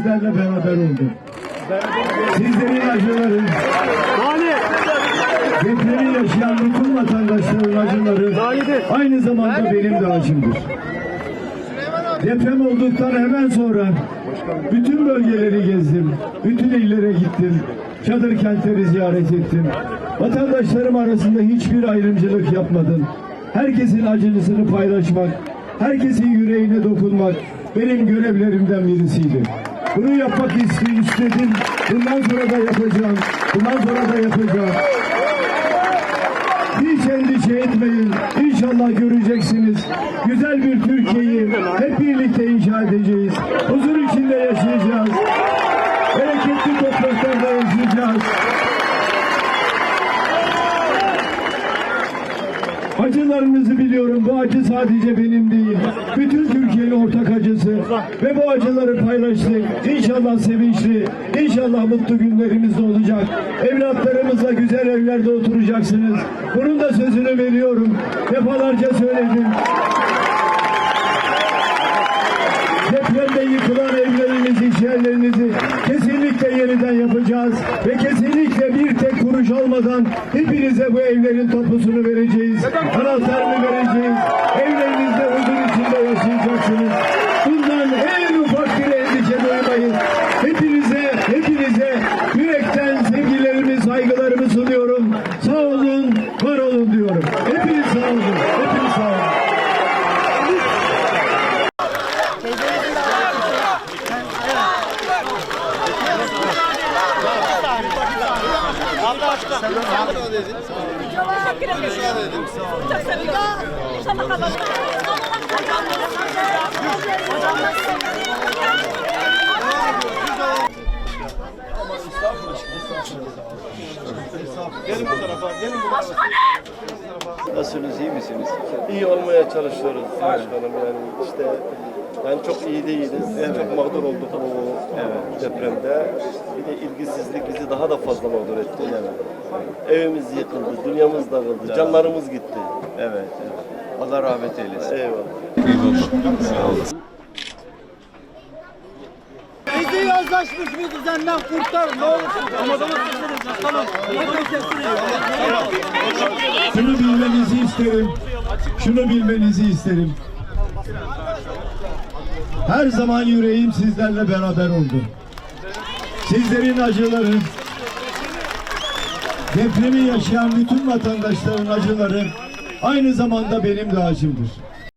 sizlerle beraber oldum. Sizlerin acıları, depremi yaşayan bütün vatandaşların acıları aynı zamanda benim de acımdır. Deprem olduktan hemen sonra bütün bölgeleri gezdim, bütün illere gittim, çadır kentleri ziyaret ettim. Vatandaşlarım arasında hiçbir ayrımcılık yapmadım. Herkesin acısını paylaşmak, herkesin yüreğine dokunmak benim görevlerimden birisiydi. Bunu yapmak iste- istedim, bundan sonra da yapacağım, bundan sonra da yapacağım. Hiç endişe etmeyin. İnşallah göreceksiniz. Güzel bir Türkiye'yi hep birlikte inşa edeceğiz. Huzur içinde yaşayacağız. Acılarınızı biliyorum. Bu acı sadece benim değil. Bütün Türkiye'nin ortak acısı. Ve bu acıları paylaştık. İnşallah sevinçli, inşallah mutlu günlerimizde olacak. Evlatlarımızla güzel evlerde oturacaksınız. Bunun da sözünü veriyorum. Defalarca söyledim. Depremde yıkılan evlerinizi, iş yerlerinizi kesinlikle yeniden yapacağız. Ve kesinlikle bir tek kuruş almadan hepinize bu evlerin tapusunu vereceğiz. Anahtarını vereceğiz. Evlerinizde huzur içinde yaşayacaksınız. Bundan en ufak bir endişe duymayın. Hepinize, hepinize yürekten sevgilerimi, saygılarımı sunuyorum. Sağ olun, var olun diyorum. Hepiniz sağ olun. Hepiniz sağ olun. Çok sevindim. İnşallah kazanırız. Hocam nasılsın? Gelin bu tarafa, gelin bu tarafa. Nasılsınız, iyi misiniz? İyi olmaya çalışıyoruz başkanım yani işte yani çok iyi değiliz. Çok mağdur olduk bu depremde. Bir de ilgisizlik bizi daha da fazla mağdur etti. Evimiz yıkıldı, dünyamız dağıldı, canlarımız gitti. Evet, evet. Allah rahmet eylesin. Eyvallah. Bizi yazlaşmış bir düzenden kurtar ne olursun. Tamam. Şunu bilmenizi isterim. Şunu bilmenizi isterim. Her zaman yüreğim sizlerle beraber oldu. Sizlerin acıları, depremi yaşayan bütün vatandaşların acıları aynı zamanda benim de acımdır.